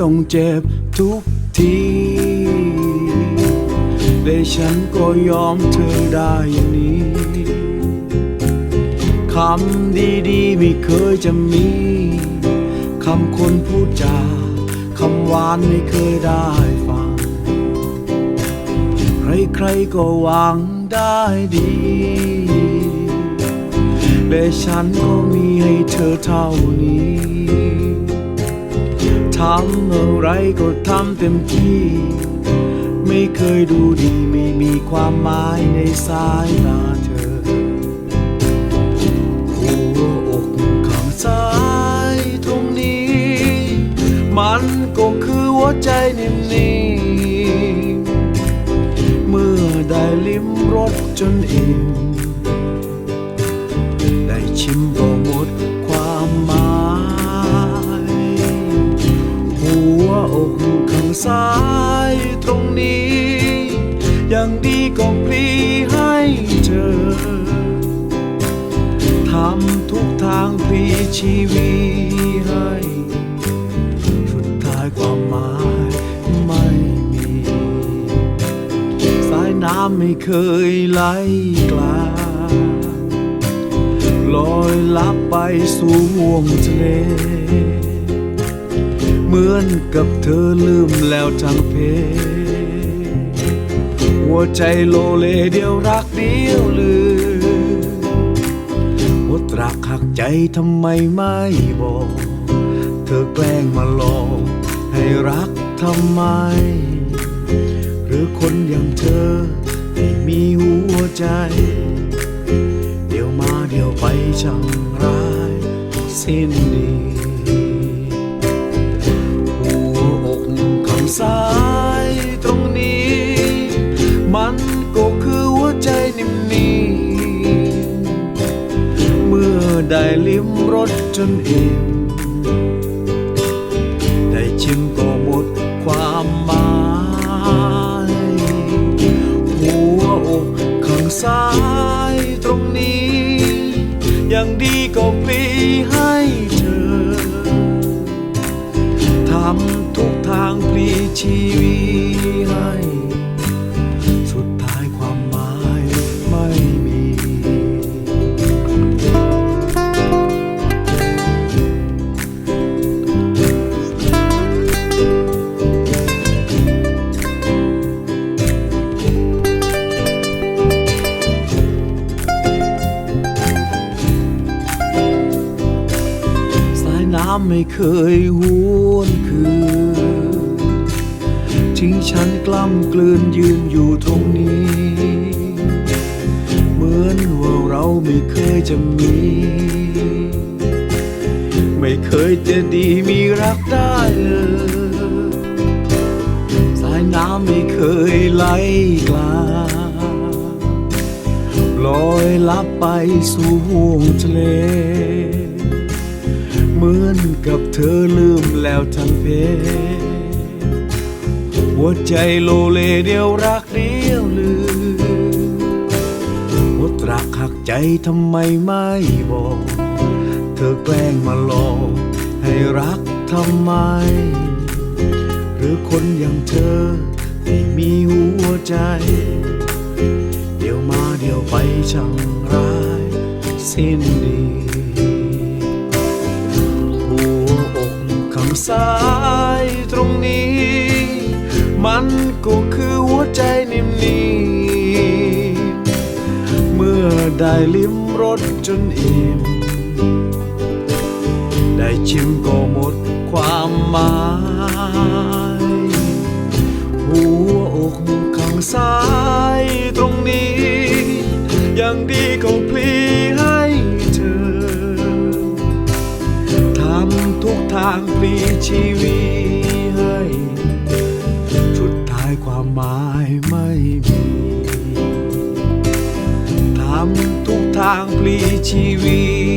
ต้องเจ็บทุกทีแต่ฉันก็ยอมเธอได้อย่างนี้คำดีๆไม่เคยจะมีคำคนพูดจาคำหวานไม่เคยได้ฟัง ใครๆก็หวังได้ดีแต่ฉันก็มีให้เธอเท่านี้ ทำอะไรก็ทำเต็มที่ ไม่เคยดูดีไม่มีความหมายในสายตาเธอ หัวอกข้างซ้ายตรงนี้ มันก็คือหัวใจนิ่มๆเมื่อได้ลิ้มรสจนอิ่ม ยังดีก็พลีให้เธอ ทำทุกทางพลีชีวิตให้สุดท้ายความหมายไม่มี สายน้ำไม่เคยไหลกลาลอยลับไปสู่ห่วงทะเล เหมือนกับเธอลืมแล้วทั้งเพ หัวใจโลเลเดียวรักเดียวลืมหมดรักหักใจทำไมไม่บอก เธอแกล้งมาหลอกให้รักทำไม หรือคนอย่างเธอไม่มีหัวใจ เดี๋ยวมาเดี๋ยวไปช่างร้ายสิ้นดี ลิ้มรสจนอิ่มได้ชิมก็หมดความหมายหัวอกข้างซ้ายตรงนี้ยังดีก็พลีให้เธอทำทุกทางพลีชีวิตให้ ไม่เคยหวนคืนทิ้งฉันกล้ำกลืนยืนอยู่ตรงนี้ เหมือนว่าเราไม่เคยจะมี ไม่เคยจะดีมีรักได้เลยสายน้ำไม่เคยไหลกลาลอยลับไปสู่ห่วงทะเล เหมือนกับเธอลืมแล้วทั้งเพ หัวใจโลเลเดียวรักเดียวลืมหมดรักหักใจทำไมไม่บอก เธอแกล้งมาหลอก ให้รักทำไม หรือคนอย่างเธอไม่มีหัวใจ เดี๋ยวมาเดี๋ยวไปช่างร้ายสิ้นดี ข้ายตรงนี้ มันก็คือหัวใจนิ่มๆเมื่อได้ลิ้มรสจนอิ่ม ได้ชิมก็หมดความหมาย หัวอกข้างซ้ายตรงนี้ ยังดีก็พลี ชีวิตให้สุดท้ายความหมายไม่มีทำทุกทางพลีชีวิ